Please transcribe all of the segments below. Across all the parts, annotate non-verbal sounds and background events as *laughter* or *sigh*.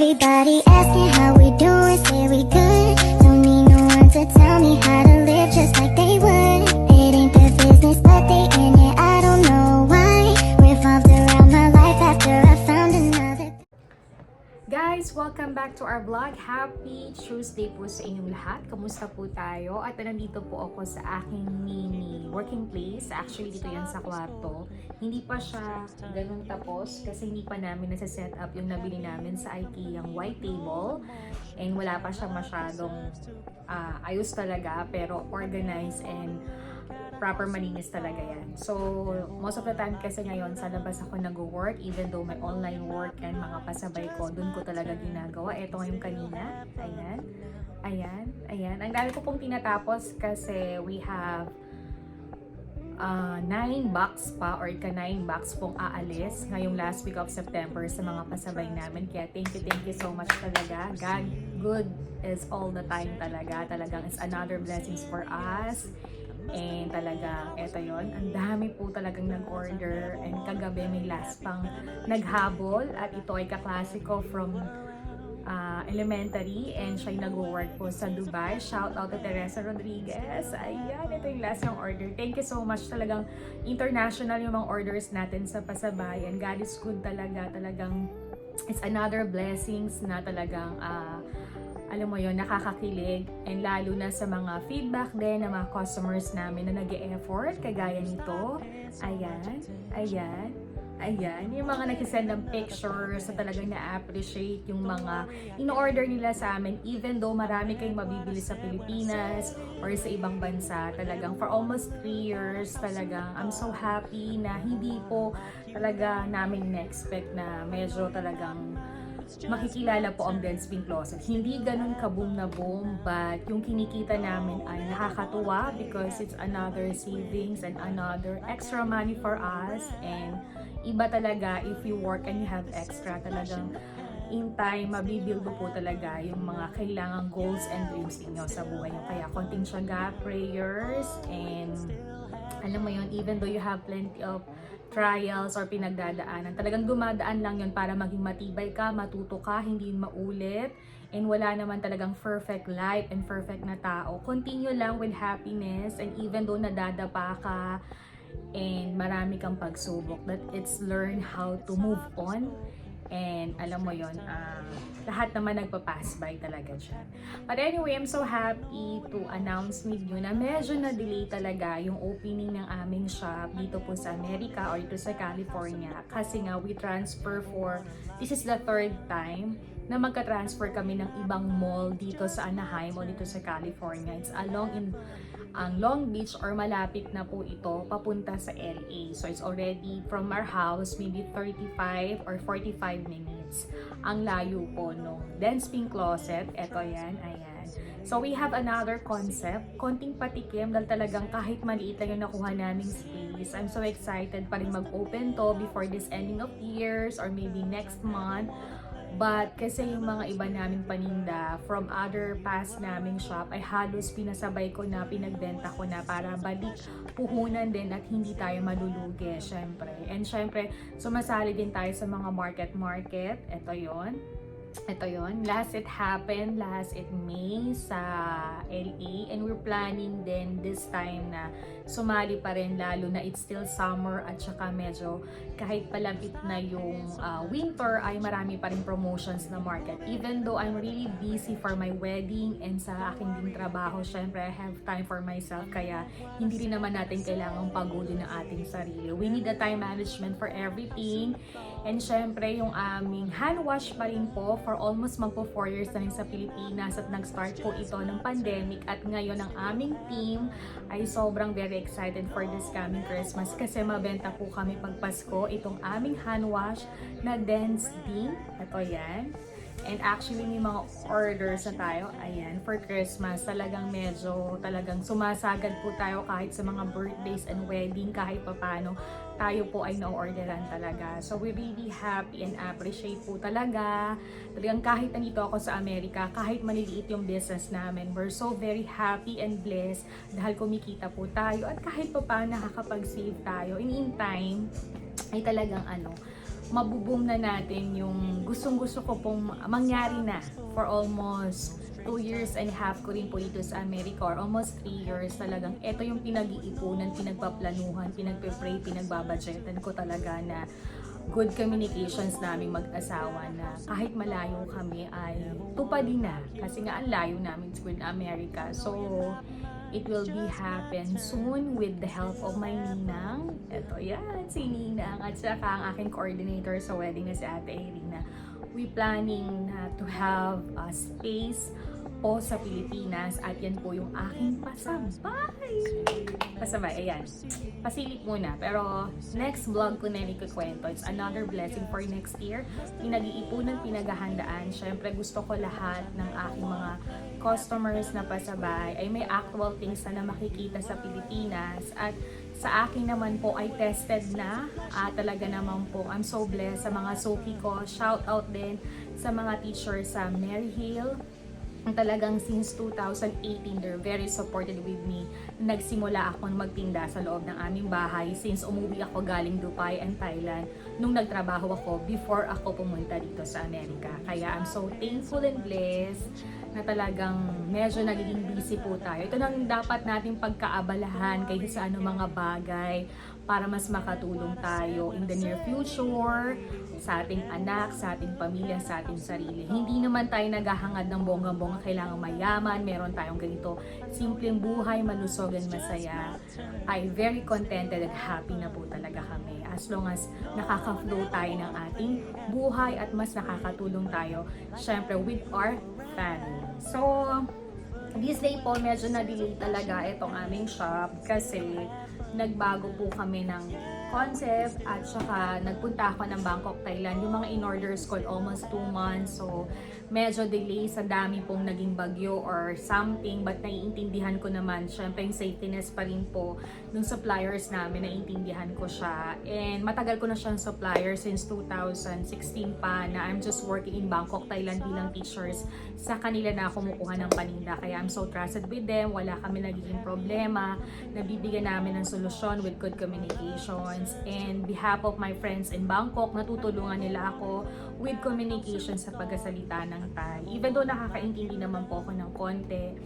Everybody asking how we doing, say we good. Don't need no one to tell me how to welcome back to our vlog. Happy Tuesday po sa inyong lahat. Kamusta po tayo? At nandito po ako sa aking mini working place. Actually, dito yan sa kwarto. Hindi pa siya ganun tapos kasi hindi pa namin nasa-set up yung nabili namin sa IKEA yung white table. And wala pa siya masyadong ah, ayos talaga pero organized and proper malinis talaga yan. So, most of the time kasi ngayon sa labas ako nag-work even though may online work and mga pasabay ko, dun ko talaga ginagawa. Ito ngayong kanina. Ayan. Ayan. Ayan. Ang dami ko pong tinatapos kasi we have uh, 9 bucks pa or ka 9 bucks pong aalis ngayong last week of September sa mga pasabay namin. Kaya thank you, thank you so much talaga. God, good is all the time talaga. Talagang it's another blessings for us. And talagang, eto yon ang dami po talagang nag-order and kagabi may last pang naghabol at ito ay kaklase ko from ah, elementary and siya'y nag-work po sa Dubai. Shout out to Teresa Rodriguez. Ayan, ito yung last yung order. Thank you so much. Talagang international yung mga orders natin sa Pasabayan. God is good talaga. Talagang it's another blessings na talagang ah, alam mo yon nakakakilig and lalo na sa mga feedback din ng mga customers namin na nag effort kagaya nito. Ayan, ayan, ayan. Yung mga nagsisend ng pictures na talagang na-appreciate yung mga in-order nila sa amin even though marami kayong mabibili sa Pilipinas or sa ibang bansa. Talagang for almost 3 years talagang I'm so happy na hindi po talaga namin na-expect na medyo talagang makikilala po ang Dance Pink Closet. Hindi ganun kaboom na boom, but yung kinikita namin ay nakakatuwa because it's another savings and another extra money for us. And iba talaga if you work and you have extra talagang in time, mabibuild mo po talaga yung mga kailangang goals and dreams ninyo sa buhay. Kaya konting syaga, prayers, and alam mo yun, even though you have plenty of trials or pinagdadaanan, talagang dumadaan lang yun para maging matibay ka, matuto ka, hindi maulit. And wala naman talagang perfect life and perfect na tao. Continue lang with happiness and even though nadadapa ka and marami kang pagsubok, that it's learn how to move on And alam mo yon ah, lahat naman nagpa-pass by talaga siya. But anyway, I'm so happy to announce with you na medyo na-delay talaga yung opening ng aming shop dito po sa Amerika or dito sa California. Kasi nga, we transfer for, this is the third time na magka-transfer kami ng ibang mall dito sa Anaheim o dito sa California. It's along in ang Long Beach or malapit na po ito papunta sa LA. So it's already from our house maybe 35 or 45 minutes. Ang layo po nung Dance Pink Closet. Ito yan, ayan. So we have another concept. Konting patikim dahil talagang kahit maliit lang yung nakuha naming space. I'm so excited pa rin mag-open to before this ending of years or maybe next month. But kasi yung mga iba naming paninda from other past naming shop ay halos pinasabay ko na pinagbenta ko na para balik puhunan din at hindi tayo malulugi syempre. And syempre sumasali din tayo sa mga market-market. Ito yon ito yon last it happened last it May sa LA and we're planning then this time na sumali pa rin lalo na it's still summer at saka medyo kahit palapit na yung uh, winter ay marami pa rin promotions na market. Even though I'm really busy for my wedding and sa aking ding trabaho syempre I have time for myself. Kaya hindi rin naman natin kailangang pagodin ang ating sarili. We need a time management for everything and syempre yung aming hand wash pa rin po for almost magpo 4 years na rin sa Pilipinas at nag-start po ito ng pandemic at ngayon ang aming team ay sobrang very excited for this coming Christmas kasi mabenta po kami pag Pasko itong aming hand wash na Dance Dean. Ito yan. And actually, may mga orders na tayo. Ayan, for Christmas. Talagang medyo, talagang sumasagad po tayo kahit sa mga birthdays and wedding, kahit papano. Tayo po ay na-orderan talaga. So, we really happy and appreciate po talaga. Talagang kahit nandito ako sa Amerika, kahit maliliit yung business namin, we're so very happy and blessed dahil kumikita po tayo at kahit pa paano nakakapag-save tayo. In in time, ay talagang ano, mabuboom na natin yung gustong-gusto ko pong mangyari na for almost two years and a half ko rin po dito sa America almost three years talagang ito yung pinag-iipunan, pinagpaplanuhan, pinagpe-pray, pinagbabudgetan ko talaga na good communications naming mag-asawa na kahit malayo kami ay tupadin na kasi nga ang layo namin with America. So, it will be happen soon with the help of my ninang. Ito yan, si ninang at saka ang aking coordinator sa wedding na si Ate Irina. We planning na to have a space po sa Pilipinas at yan po yung aking pasabay. Pasabay, ayan. Pasilip muna. Pero next vlog ko na ikukwento. It's another blessing for next year. Pinag-iipunan, pinaghahandaan. Siyempre gusto ko lahat ng aking mga customers na pasabay ay may actual things na, na makikita sa Pilipinas at sa akin naman po ay tested na Ah, talaga naman po I'm so blessed sa mga Sophie ko shout out din sa mga teachers sa Mary Hill talagang since 2018, they're very supported with me. Nagsimula ako magtinda sa loob ng aming bahay since umuwi ako galing Dubai and Thailand nung nagtrabaho ako before ako pumunta dito sa Amerika. Kaya I'm so thankful and blessed na talagang medyo nagiging busy po tayo. Ito nang dapat nating pagkaabalahan kaysa sa ano mga bagay para mas makatulong tayo in the near future sa ating anak, sa ating pamilya, sa ating sarili. Hindi naman tayo naghahangad ng bonggang-bongga kailangan mayaman, meron tayong ganito simpleng buhay, malusog and masaya. I very contented and happy na po talaga kami as long as nakaka-flow tayo ng ating buhay at mas nakakatulong tayo syempre with our family. So, this day po medyo na-delay talaga itong aming shop kasi nagbago po kami ng concept at saka nagpunta ako ng Bangkok, Thailand. Yung mga in-orders ko almost 2 months. So, medyo delay sa dami pong naging bagyo or something. But naiintindihan ko naman, syempre yung safetyness pa rin po nung suppliers namin, naiintindihan ko siya. And matagal ko na siyang supplier since 2016 pa na I'm just working in Bangkok, Thailand bilang teachers. Sa kanila na ako kumukuha ng paninda. Kaya I'm so trusted with them. Wala kami nagiging problema. Nabibigyan namin ng solusyon with good communications. And behalf of my friends in Bangkok, natutulungan nila ako with communication sa pagkasalita ng Thai. Even though nakakaintindi naman po ako ng konti,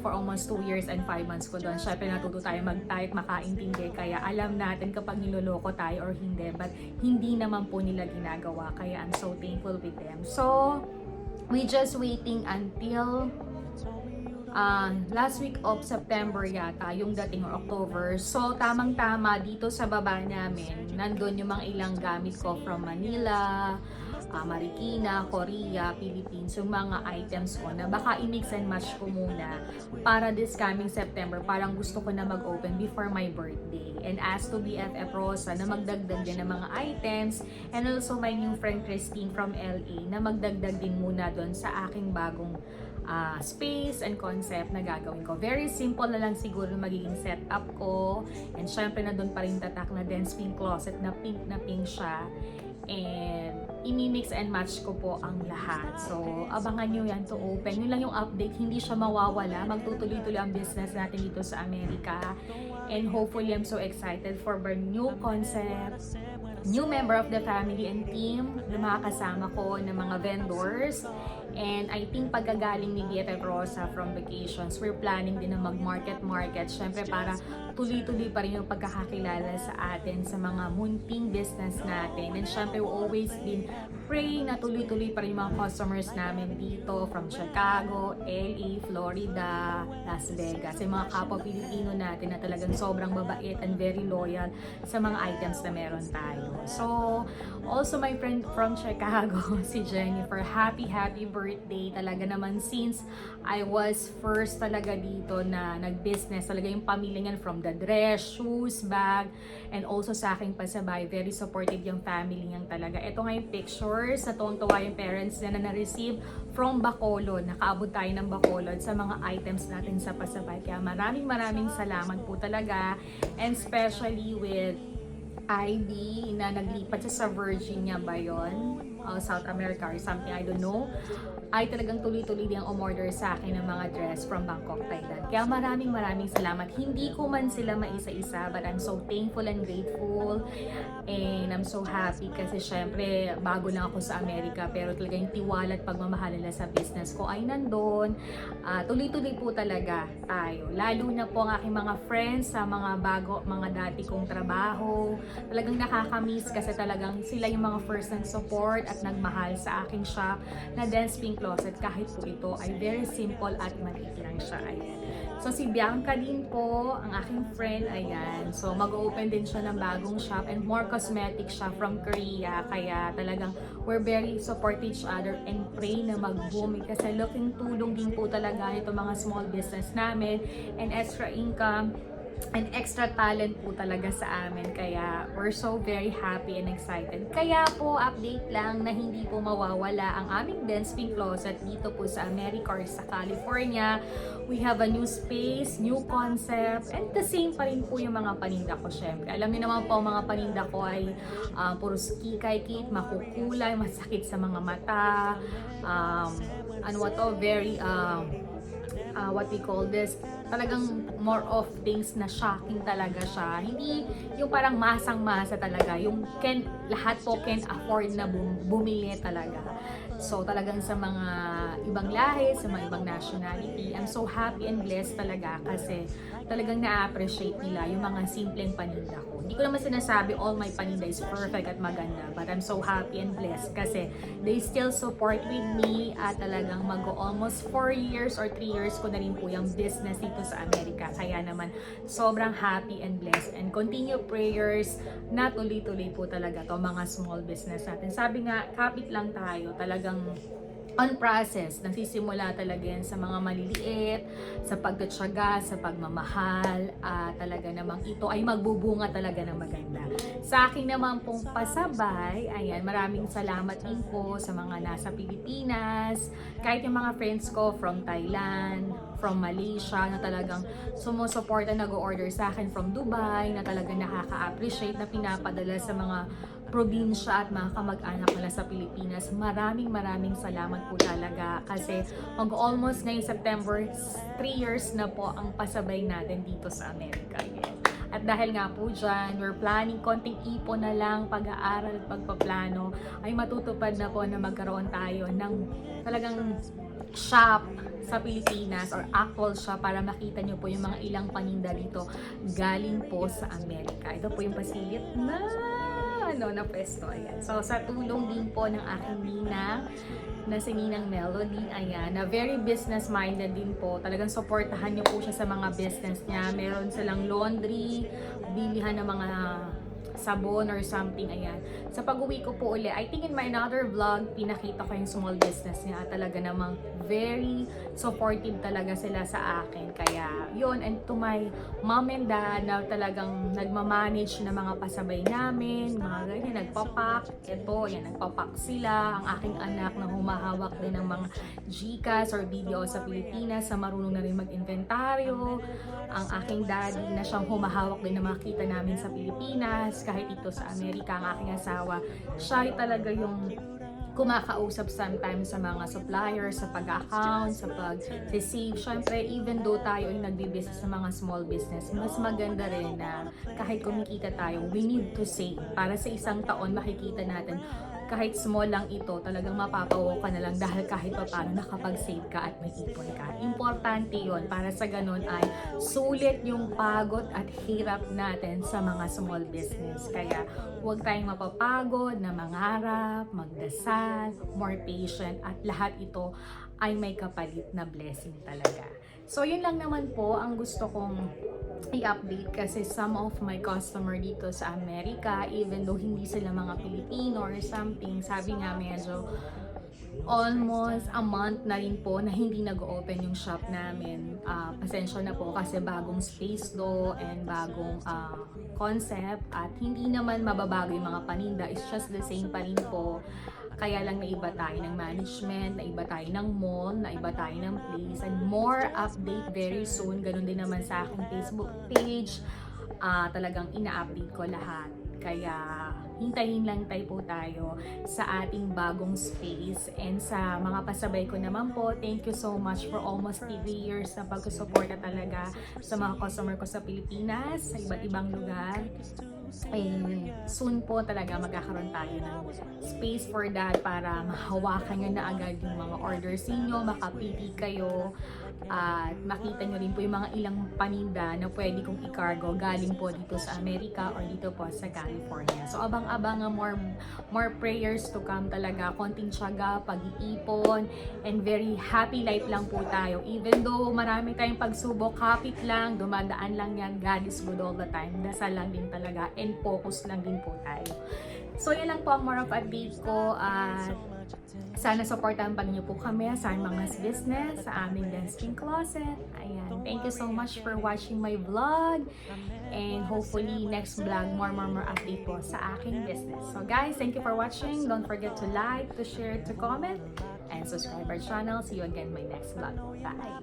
for almost 2 years and 5 months ko doon. Syempre natuto tayo mag-type, makaintindi. Kaya alam natin kapag niloloko tayo or hindi. But hindi naman po nila ginagawa. Kaya I'm so thankful with them. So, we just waiting until ah, last week of September yata, yung dating or October. So, tamang-tama dito sa baba namin, nandun yung mga ilang gamit ko from Manila, ah, Marikina, Korea, Philippines, yung mga items ko na baka i-mix and match ko muna para this coming September, parang gusto ko na mag-open before my birthday. And as to BFF Rosa na magdagdag din ng mga items and also my new friend Christine from LA na magdagdag din muna doon sa aking bagong ah, space and concept na gagawin ko. Very simple na lang siguro magiging setup ko. And syempre na doon pa rin tatak na dense pink closet na pink na pink siya. And imi-mix and match ko po ang lahat. So, abangan nyo yan to open. Yun lang yung update. Hindi siya mawawala. Magtutuloy-tuloy ang business natin dito sa Amerika. And hopefully, I'm so excited for our new concept, new member of the family and team na makakasama ko ng mga vendors. And I think pagkagaling ni BFF Rosa from vacations, we're planning din na mag-market-market. Siyempre para tuloy-tuloy pa rin yung pagkakakilala sa atin sa mga munting business natin. And syempre, we always been pray na tuloy-tuloy pa rin yung mga customers namin dito from Chicago, LA, Florida, Las Vegas. Yung mga kapwa Pilipino natin na talagang sobrang babait and very loyal sa mga items na meron tayo. So, also my friend from Chicago, *laughs* si Jennifer, happy, happy birthday. Talaga naman since I was first talaga dito na nag-business, talaga yung pamilya niyan from the dress, shoes, bag, and also sa aking pasabay, very supportive yung family niyang talaga. Ito nga yung pictures, natuwang-tuwa yung parents na na na-receive from Bacolod. Nakaabot tayo ng Bacolod sa mga items natin sa pasabay. Kaya maraming maraming salamat po talaga. And especially with IB na naglipat siya sa Virginia ba yun? Uh, South America or something, I don't know, ay talagang tuloy-tuloy din ang umorder sa akin ng mga dress from Bangkok, Thailand. Kaya maraming maraming salamat. Hindi ko man sila maisa-isa, but I'm so thankful and grateful. And I'm so happy kasi syempre, bago lang ako sa Amerika, pero talaga yung tiwala at pagmamahal nila sa business ko ay nandun. Ah, tuloy-tuloy po talaga tayo. Lalo na po ang aking mga friends sa mga bago, mga dati kong trabaho. Talagang nakakamiss kasi talagang sila yung mga first nag support at nagmahal sa aking shop na Dance Pink Closet kahit po ito ay very simple at maliit lang siya. Ayan. So si Bianca din po, ang aking friend, ayan. So mag-open din siya ng bagong shop and more cosmetic siya from Korea. Kaya talagang we're very support each other and pray na mag-boom. Kasi looking tulong din po talaga ito mga small business namin and extra income and extra talent po talaga sa amin. Kaya we're so very happy and excited. Kaya po, update lang na hindi po mawawala ang aming Dance Pink Closet dito po sa America or sa California. We have a new space, new concept, and the same pa rin po yung mga paninda ko syempre. Alam niyo naman po, mga paninda ko ay uh, puro kikay kit, makukulay, masakit sa mga mata, um, ano to, very um, uh, what we call this, talagang more of things na shocking talaga siya. Hindi yung parang masang-masa talaga. Yung can, lahat po can afford na bum, bumili talaga. So talagang sa mga ibang lahi, sa mga ibang nationality, I'm so happy and blessed talaga kasi talagang na-appreciate nila yung mga simpleng paninda ko. Hindi ko naman sinasabi all my paninda is perfect at maganda, but I'm so happy and blessed kasi they still support with me at talagang mag almost 4 years or 3 years ko na rin po yung business dito sa Amerika. Kaya naman sobrang happy and blessed and continue prayers na tuloy-tuloy po talaga to mga small business natin. Sabi nga, kapit lang tayo, talagang on process, nagsisimula talaga yan sa mga maliliit, sa pagtatsaga, sa pagmamahal, at talaga namang ito ay magbubunga talaga ng maganda. Sa akin naman pong pasabay, ayan, maraming salamat din po sa mga nasa Pilipinas, kahit yung mga friends ko from Thailand, from Malaysia, na talagang sumusuporta, nag-order sa akin from Dubai, na talagang nakaka-appreciate na pinapadala sa mga probinsya at mga kamag-anak nila sa Pilipinas. Maraming maraming salamat po talaga kasi mag-almost ngayong September, 3 years na po ang pasabay natin dito sa Amerika. Yes. At dahil nga po dyan, we're planning konting ipon na lang, pag-aaral at pagpaplano, ay matutupad na po na magkaroon tayo ng talagang shop sa Pilipinas or actual shop para makita nyo po yung mga ilang paninda dito galing po sa Amerika. Ito po yung pasilip na ano, na pwesto. Ayan. So, sa tulong din po ng aking ninang na si Ninang Melody, ayan, na very business-minded din po. Talagang supportahan niyo po siya sa mga business niya. Meron silang laundry, bilihan ng mga sabon or something, ayan. Sa pag-uwi ko po uli, I think in my another vlog, pinakita ko yung small business niya. Talaga namang very supportive talaga sila sa akin. Kaya, yun, and to my mom and dad na talagang nagmamanage ng mga pasabay namin, mga ganyan, nagpapak. Ito, yan, nagpapak sila. Ang aking anak na humahawak din ng mga Gcash or video sa Pilipinas, sa marunong na rin mag-inventaryo. Ang aking daddy na siyang humahawak din ng mga kita namin sa Pilipinas, kahit ito sa Amerika, ang aking asawa. Siya ay talaga yung kumakausap sometimes sa mga suppliers, sa pag-account, sa pag-save. Siyempre, even though tayo ay nagbibusiness sa mga small business, mas maganda rin na kahit kumikita tayo, we need to save. Para sa isang taon, makikita natin, kahit small lang ito, talagang mapapawo ka na lang dahil kahit pa paano nakapag-save ka at may ipon ka. Importante yon para sa ganun ay sulit yung pagod at hirap natin sa mga small business. Kaya huwag tayong mapapagod na mangarap, magdasal, more patient at lahat ito ay may kapalit na blessing talaga. So yun lang naman po ang gusto kong i-update kasi some of my customer dito sa Amerika, even though hindi sila mga Pilipino or something, sabi nga medyo almost a month na rin po na hindi nag-open yung shop namin. Ah, pasensya na po kasi bagong space do and bagong ah, concept at hindi naman mababago yung mga paninda. It's just the same pa rin po. Kaya lang naiba tayo ng management, naiba tayo ng mall, naiba tayo ng place, and more update very soon. Ganun din naman sa aking Facebook page. Ah, talagang ina-update ko lahat. Kaya hintayin lang tayo po tayo sa ating bagong space. And sa mga pasabay ko naman po, thank you so much for almost 3 years na pagsusuporta talaga sa mga customer ko sa Pilipinas, sa iba't ibang lugar. And soon po talaga magkakaroon tayo ng space for that para mahawakan nyo na agad yung mga orders ninyo, makapili kayo at makita nyo rin po yung mga ilang paninda na pwede kong i-cargo galing po dito sa Amerika or dito po sa California. So abang-abang nga more, more prayers to come talaga, konting tiyaga, pag-iipon, and very happy life lang po tayo. Even though marami tayong pagsubok, kapit lang, dumadaan lang yan, God is good all the time. Dasal lang din talaga and focus lang din po tayo. So yan lang po ang more of update ko at sana supportahan pa niyo po kami sa mga business, sa aming dancing closet. Ayan. Thank you so much for watching my vlog. And hopefully next vlog, more, more, more update po sa aking business. So guys, thank you for watching. Don't forget to like, to share, to comment, and subscribe our channel. See you again in my next vlog. Bye!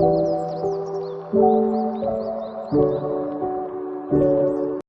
Thank